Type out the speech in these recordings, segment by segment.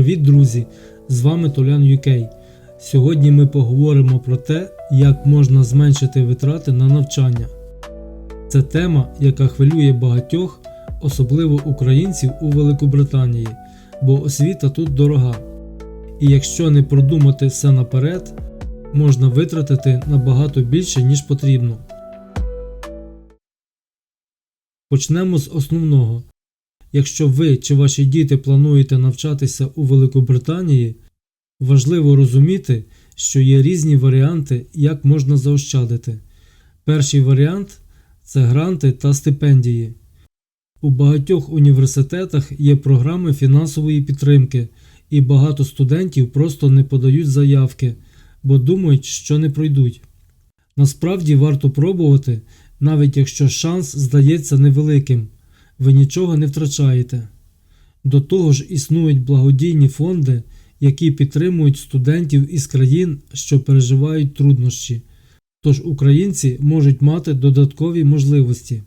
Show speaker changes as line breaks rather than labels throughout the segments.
Привіт, друзі! З вами Толян UK. Сьогодні ми поговоримо про те, як можна зменшити витрати на навчання. Це тема, яка хвилює багатьох, особливо українців у Великобританії, бо освіта тут дорога. І якщо не продумати все наперед, можна витратити набагато більше, ніж потрібно. Почнемо з основного. Якщо ви чи ваші діти плануєте навчатися у Великобританії, важливо розуміти, що є різні варіанти, як можна заощадити. Перший варіант це гранти та стипендії. У багатьох університетах є програми фінансової підтримки, і багато студентів просто не подають заявки, бо думають, що не пройдуть. Насправді варто пробувати, навіть якщо шанс здається невеликим ви нічого не втрачаєте. До того ж, існують благодійні фонди, які підтримують студентів із країн, що переживають труднощі, тож українці можуть мати додаткові можливості.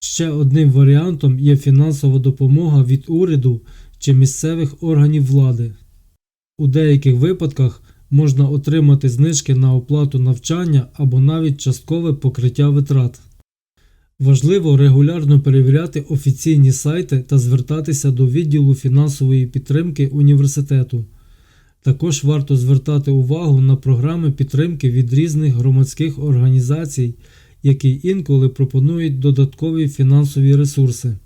Ще одним варіантом є фінансова допомога від уряду чи місцевих органів влади. У деяких випадках можна отримати знижки на оплату навчання або навіть часткове покриття витрат. Важливо регулярно перевіряти офіційні сайти та звертатися до відділу фінансової підтримки університету. Також варто звертати увагу на програми підтримки від різних громадських організацій, які інколи пропонують додаткові фінансові ресурси.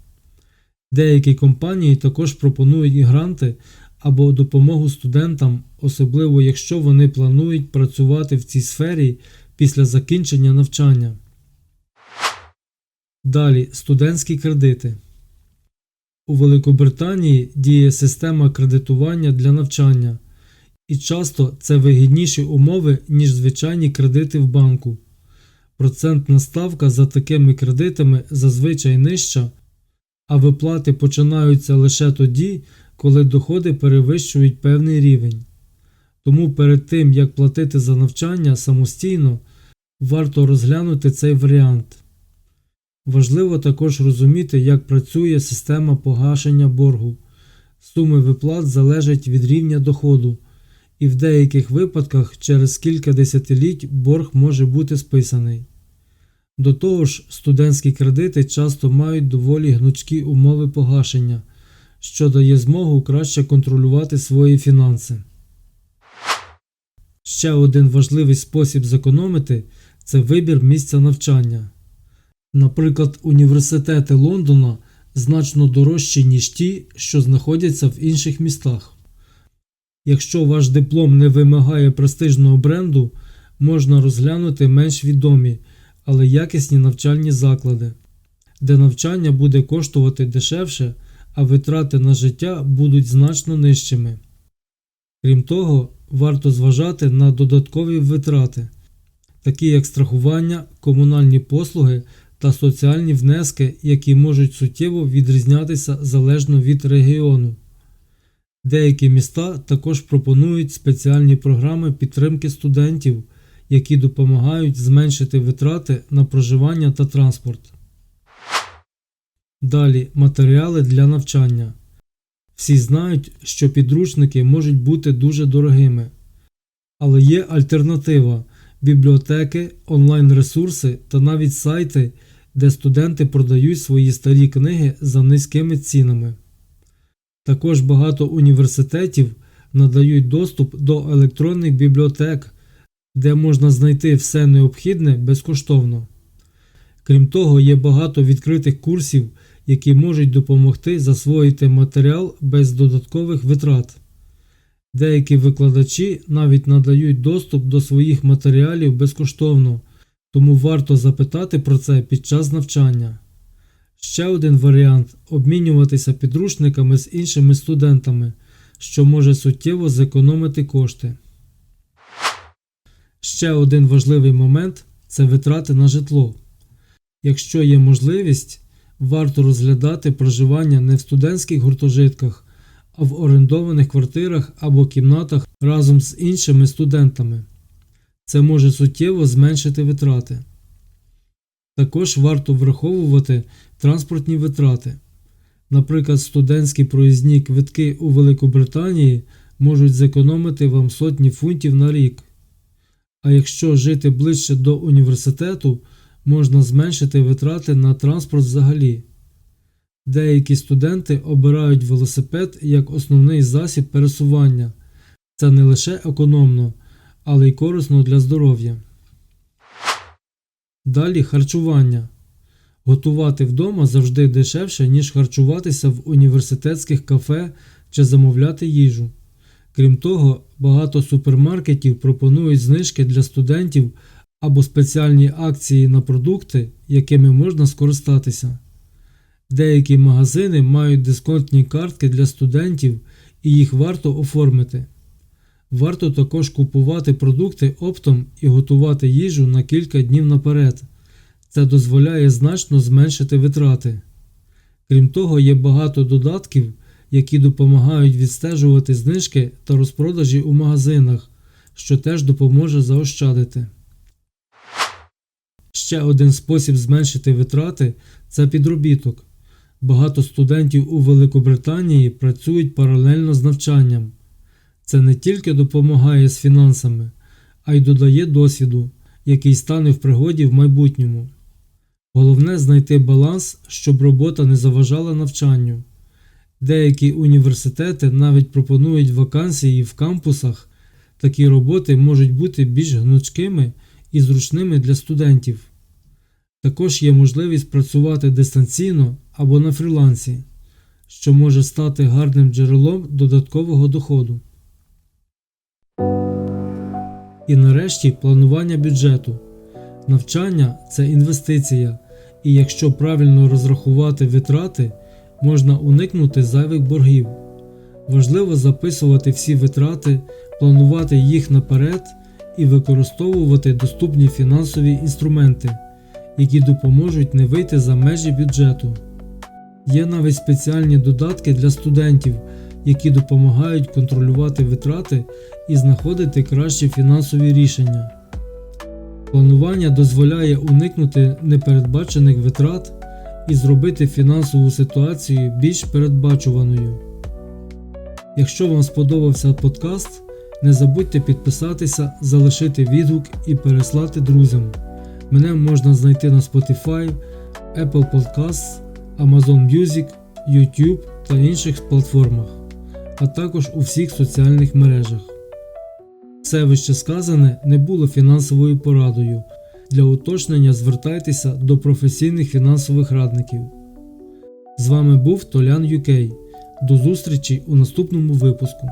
Деякі компанії також пропонують гранти або допомогу студентам, особливо якщо вони планують працювати в цій сфері після закінчення навчання. Далі студентські кредити. У Великобританії діє система кредитування для навчання, і часто це вигідніші умови, ніж звичайні кредити в банку. Процентна ставка за такими кредитами зазвичай нижча, а виплати починаються лише тоді, коли доходи перевищують певний рівень. Тому перед тим як платити за навчання самостійно, варто розглянути цей варіант. Важливо також розуміти, як працює система погашення боргу. Суми виплат залежать від рівня доходу, і в деяких випадках через кілька десятиліть борг може бути списаний. До того ж, студентські кредити часто мають доволі гнучкі умови погашення, що дає змогу краще контролювати свої фінанси. Ще один важливий спосіб зекономити це вибір місця навчання. Наприклад, університети Лондона значно дорожчі, ніж ті, що знаходяться в інших містах. Якщо ваш диплом не вимагає престижного бренду, можна розглянути менш відомі, але якісні навчальні заклади, де навчання буде коштувати дешевше, а витрати на життя будуть значно нижчими. Крім того, варто зважати на додаткові витрати, такі як страхування, комунальні послуги та соціальні внески, які можуть суттєво відрізнятися залежно від регіону. Деякі міста також пропонують спеціальні програми підтримки студентів, які допомагають зменшити витрати на проживання та транспорт. Далі матеріали для навчання. Всі знають, що підручники можуть бути дуже дорогими, але є альтернатива бібліотеки, онлайн ресурси та навіть сайти, де студенти продають свої старі книги за низькими цінами. Також багато університетів надають доступ до електронних бібліотек, де можна знайти все необхідне безкоштовно. Крім того, є багато відкритих курсів, які можуть допомогти засвоїти матеріал без додаткових витрат. Деякі викладачі навіть надають доступ до своїх матеріалів безкоштовно, тому варто запитати про це під час навчання. Ще один варіант обмінюватися підручниками з іншими студентами, що може суттєво зекономити кошти. Ще один важливий момент це витрати на житло. Якщо є можливість, варто розглядати проживання не в студентських гуртожитках, а в орендованих квартирах або кімнатах разом з іншими студентами. Це може суттєво зменшити витрати. Також варто враховувати транспортні витрати. Наприклад, студентські проїзні квитки у Великобританії можуть зекономити вам сотні фунтів на рік. А якщо жити ближче до університету, можна зменшити витрати на транспорт взагалі. Деякі студенти обирають велосипед як основний засіб пересування. Це не лише економно, але й корисно для здоров'я. Далі харчування. Готувати вдома завжди дешевше, ніж харчуватися в університетських кафе чи замовляти їжу. Крім того, багато супермаркетів пропонують знижки для студентів або спеціальні акції на продукти, якими можна скористатися. Деякі магазини мають дисконтні картки для студентів і їх варто оформити. Варто також купувати продукти оптом і готувати їжу на кілька днів наперед. Це дозволяє значно зменшити витрати. Крім того, є багато додатків, які допомагають відстежувати знижки та розпродажі у магазинах, що теж допоможе заощадити. Ще один спосіб зменшити витрати це підробіток. Багато студентів у Великобританії працюють паралельно з навчанням. Це не тільки допомагає з фінансами, а й додає досвіду, який стане в пригоді в майбутньому. Головне знайти баланс, щоб робота не заважала навчанню. Деякі університети навіть пропонують вакансії в кампусах. Такі роботи можуть бути більш гнучкими і зручними для студентів. Також є можливість працювати дистанційно або на фрілансі, що може стати гарним джерелом додаткового доходу. І нарешті планування бюджету. Навчання це інвестиція, і якщо правильно розрахувати витрати, можна уникнути зайвих боргів. Важливо записувати всі витрати, планувати їх наперед і використовувати доступні фінансові інструменти, які допоможуть не вийти за межі бюджету. Є навіть спеціальні додатки для студентів, які допомагають контролювати витрати і знаходити кращі фінансові рішення. Планування дозволяє уникнути непередбачених витрат і зробити фінансову ситуацію більш передбачуваною. Якщо вам сподобався подкаст, не забудьте підписатися, залишити відгук і переслати друзям. Мене можна знайти на Spotify, Apple Podcasts, Amazon Music, YouTube та інших платформах, а також у всіх соціальних мережах. Все вище сказане не було фінансовою порадою. Для уточнення звертайтеся до професійних фінансових радників. З вами був Толян UK. До зустрічі у наступному випуску.